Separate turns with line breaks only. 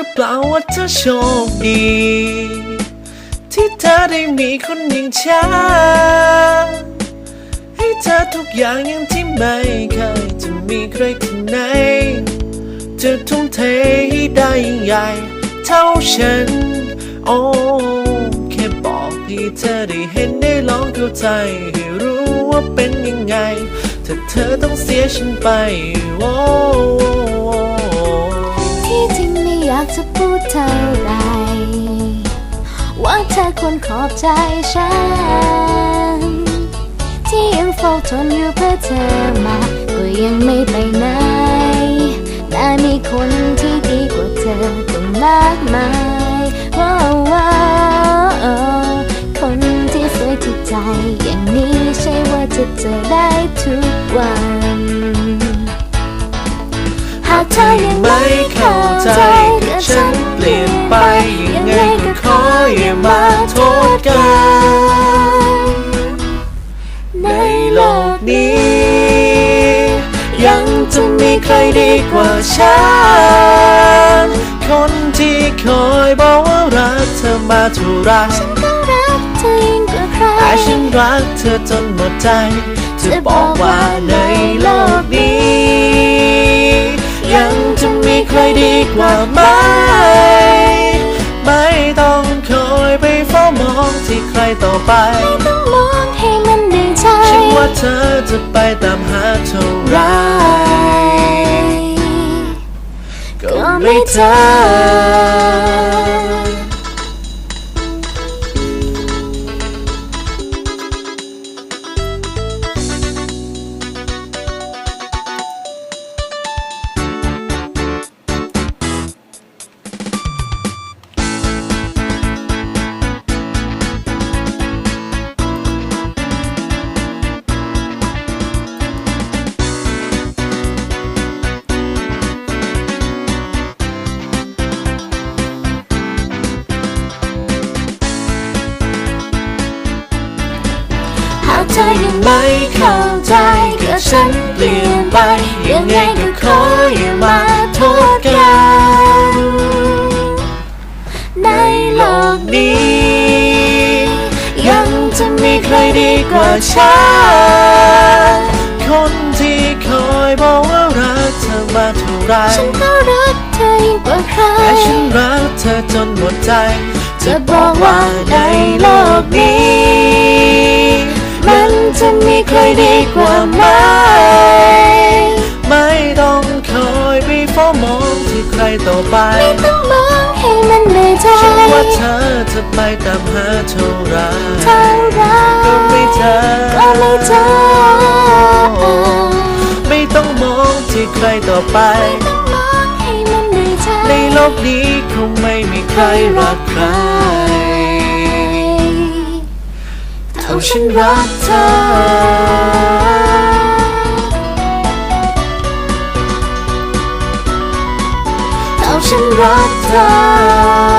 รือเปล่าว่าเธอโชคดี ที่เธอได้มีคนอย่างฉันให้เธอทุกอย่างอย่างที่ไม่เคยจะมีใครที่ไหนจะทุ่มเทให้ได้ใหญ่ เท่าฉัน โอ้แค่บอกให้เธอได้เห็นได้ลองเข้าใจให้รู้ว่าเป็นยังไง ถ้าเธอต้องเสียฉันไปโอ้า
กจะพูดเท่าไหรว่าเธอควรขอบใจฉัน ที่ยังเฝ้าทนอยู่เพื่อเธอมา ก็ยังไม่ไปไหนได้มีคนที่ดีกว่าเธอตั้งมากมายว้าวว้าวคนที่สวยที่ใจ อย่างนี้ใช่ว่าจะเจอได้ทุกวัน หากเธอยังไม่เข้าใจ อย่ามาโทษกัน ในโลกนี้
ยังจะมีใครดีกว่าฉัน คนที่คอยบอกว่ารักเธอมาเท่าไร
ก็รักเธอยิ่งกว่าใคร
แต่ฉันรักเธอจนหมดใจจะบอกว่าในโลกนี้ ยังจะมีใครดีกว่าไหม ต่อไปต้อ
งมองให้มันในใจ
ฉันว่าเธอจะไปตามหาเท่าไรก็ไม่เจอ
ธอยังไม่เข้าใจก็ฉันเปลี่ยนไป ยังไงก็ขออย่ามาโทษกัน ในโลกนี้
ยังจะมีใครดีกว่าฉัน คนที่คอยบอกว่ารักเธอมาเท่าไร
ฉันก็รักเธอยิ่งกว่าใคร
แต่ฉันรักเธอจนหมดใจ จะบอกว่าในโลกนี้ จะมีใครดีกว่าไหม ไม่ต้องคอยไปเฝ้ามองที่ใครต่อไป
ต้องมองให้มันในใจ
ฉันว่าเธอจะไปตามหาเท่าไร
เท่าไร
ก็ไม่เจอ
ก็ไม่เจอ
ไม่ต้องมองที่ใครต่อไป
ต้องมองให้มันในใจ
ในโลกนี้คงไม่มีใครรักใคร เท่าฉันรักเธอ
เท่าฉันรักเธอ